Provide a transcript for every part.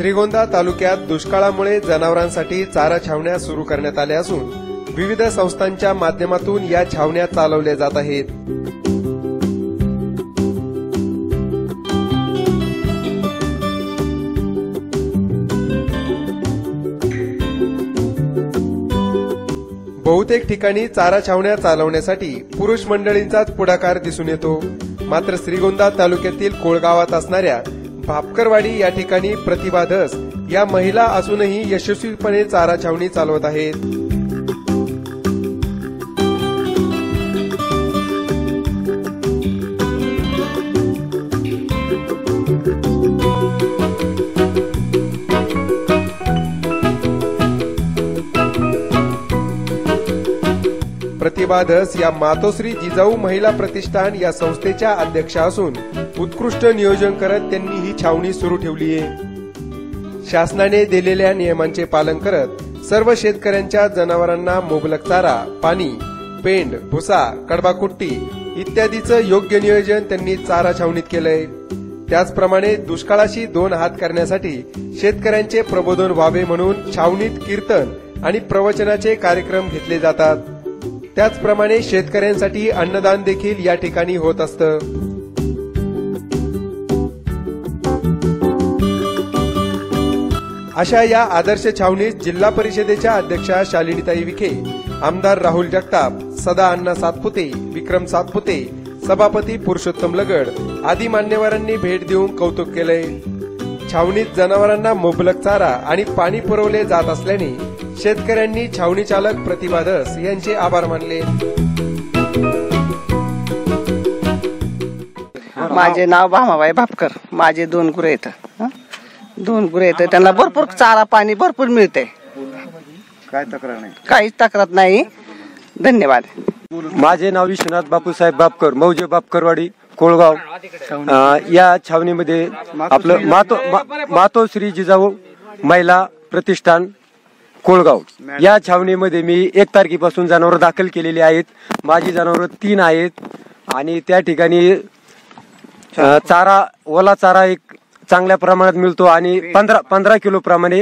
श्रीगोंदा तालुक्यात दुष्काळामुळे जनावरांसाठी चारा छावण्या सुरू करण्यात आल्या असून विविध संस्थांच्या माध्यमातून या छावण्या चालवल्या जात आहेत. बहुतेक ठिकाणी चारा छावण्या चालवण्यासाठी पुरुष मंडळींचाच पुढाकार दिसून येतो. मात्र श्रीगोंदा तालुक्यातील कोळगावात असणाऱ्या भापकरवाडी या ठिकाणी प्रतिभा धस या महिला असूनही यशस्वीपणे चारा छावणी चालवत आहेत. प्रतिभा धस या मातोश्री जिजाऊ महिला प्रतिष्ठान या संस्थेच्या अध्यक्षा असून उत्कृष्ट नियोजन करत त्यांनी ही छावणी सुरू ठेवली आहे. शासनाने दिलेल्या नियमांचे पालन करत सर्व शेतकऱ्यांच्या जनावरांना मुबलक चारा पाणी पेंड भुसा कडबाकुट्टी इत्यादीचं योग्य नियोजन त्यांनी चारा छावणीत केलंय. त्याचप्रमाणे दुष्काळाशी दोन हात करण्यासाठी शेतकऱ्यांचे प्रबोधन व्हावे म्हणून छावणीत कीर्तन आणि प्रवचनाचे कार्यक्रम घेतले जातात. त्याचप्रमाणे शेतकऱ्यांसाठी अन्नदान देखील या ठिकाणी होत असतं. अशा या आदर्श छावणीत जिल्हा परिषदेच्या अध्यक्षा शालिनीताई विखे आमदार राहुल जगताप सदा अण्णा सातपुते विक्रम सातपुते सभापती पुरुषोत्तम लगड आदी मान्यवरांनी भेट देऊन कौतुक केलंय. छावणीत जनावरांना मुबलक चारा आणि पाणी पुरवले जात असल्याने शेतकऱ्यांनी छावणी चालक प्रतिभा धस यांचे आभार मानले. माझे नाव भामाबाई भापकर. माझे दोन गुरु आहेत. हं? दोन गुरु आहेत. त्यांना भरपूर चारा पाणी भरपूर मिळते काय तक्रार नाही? काहीच तक्रार नाही. धन्यवाद. माझे नाव विश्वनाथ बापूसाहेब बापकर मौजे बापकरवाडी कोळगाव. या छावणीमध्ये आपलं मातो मातोश्री जिजाऊ महिला प्रतिष्ठान कोळगाव. या छावणीमध्ये मी एक तारखेपासून जनावर दाखल केलेली आहेत. माझी जनावर तीन आहेत. आणि त्या ठिकाणी अं, चारा ओला चारा एक चांगल्या प्रमाणात मिळतो आणि पंधरा पंधरा किलो प्रमाणे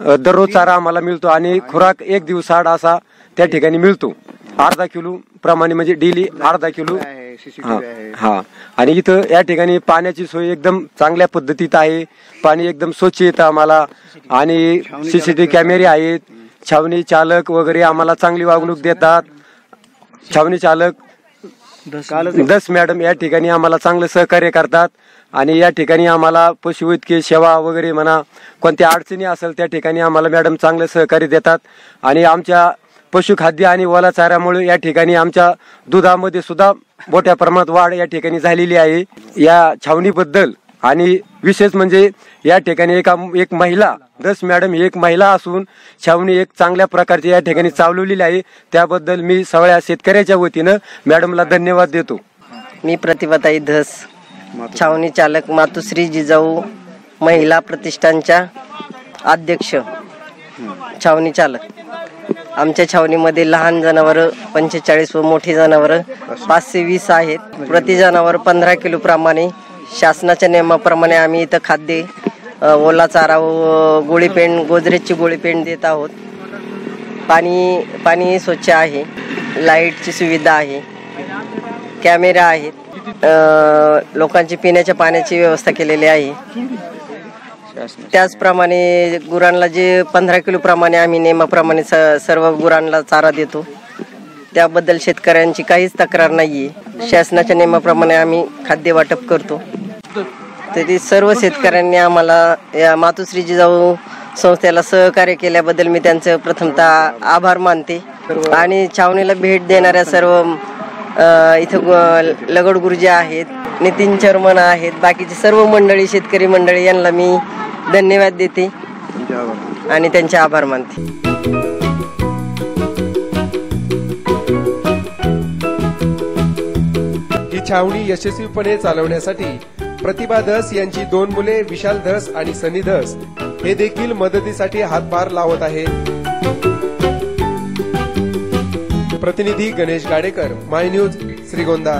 अं, दररोज चारा आम्हाला मिळतो आणि खुराक एक दिवसाआड असा त्या ठिकाणी मिळतो. अर्धा किलो प्रमाणे म्हणजे डेली अर्धा किलो हा हा. आणि इथं या ठिकाणी पाण्याची सोय एकदम चांगल्या पद्धतीत आहे. पाणी एकदम स्वच्छ येतं आम्हाला. आणि सीसीटीव्ही कॅमेरे आहेत. छावणी चालक वगैरे आम्हाला चांगली वागणूक देतात. छावणी चालक दस मॅडम या ठिकाणी आम्हाला चांगलं सहकार्य करतात. आणि या ठिकाणी आम्हाला पशुवैद्यकीय सेवा वगैरे म्हणा कोणत्या अडचणी असेल त्या ठिकाणी आम्हाला मॅडम चांगलं सहकार्य देतात. आणि आमच्या पशुखाद्य आणि ओला चाऱ्यामुळे या ठिकाणी आमच्या दुधामध्ये सुद्धा मोठ्या प्रमाणात वाढ या ठिकाणी झालेली आहे. या छावणीबद्दल आणि विशेष म्हणजे या ठिकाणी एका एक महिला दस मॅडम ही एक महिला असून छावणी एक चांगल्या प्रकारची या ठिकाणी चालवलेली आहे. त्याबद्दल मी सगळ्या शेतकऱ्याच्या वतीनं मॅडमला धन्यवाद देतो. मी प्रतिभाताई धस छावणी चालक मातुश्री जिजाऊ महिला प्रतिष्ठानच्या अध्यक्ष छावणी चालक. आमच्या छावणीमध्ये लहान जनावर पंचेचाळीस व मोठी जनावर पाचशे वीस आहेत. प्रति जनावर पंधरा किलो प्रमाणे. शासनाच्या नियमाप्रमाणे आम्ही इथं खाद्य ओला चारा व गोळीपेंड गोदरेजची गोळीपेंड देत आहोत. पाणी पाणी स्वच्छ आहे. लाईटची सुविधा आहे. कॅमेरा आहेत. लोकांची पिण्याच्या पाण्याची व्यवस्था केलेली आहे. त्याचप्रमाणे गुरांना जे पंधरा किलो प्रमाणे आम्ही नियमाप्रमाणे स- सर्व गुरांना चारा देतो. त्याबद्दल शेतकऱ्यांची काहीच तक्रार नाहीये. शासनाच्या नियमाप्रमाणे आम्ही खाद्य वाटप करतो. तरी सर्व शेतकऱ्यांनी आम्हाला या मातुश्री जिजाऊ संस्थेला सहकार्य केल्याबद्दल मी त्यांचं प्रथमतः आभार मानते. आणि छावणीला भेट देणाऱ्या सर्व इथं लगड गुरुजी आहेत नितीन चर्मन आहेत बाकीचे सर्व मंडळी शेतकरी मंडळी यांना मी धन्यवाद देते. आणि त्यांचे आभार मानते. ही छावणी यशस्वीपणे चालवण्यासाठी प्रतिभा धस यांची दोन मुले विशाल धस आणि सनी धस हे देखील मदतीसाठी हातभार लावत आहेत प्रतिनिधी गणेश गाडेकर माय न्यूज श्रीगोंदा.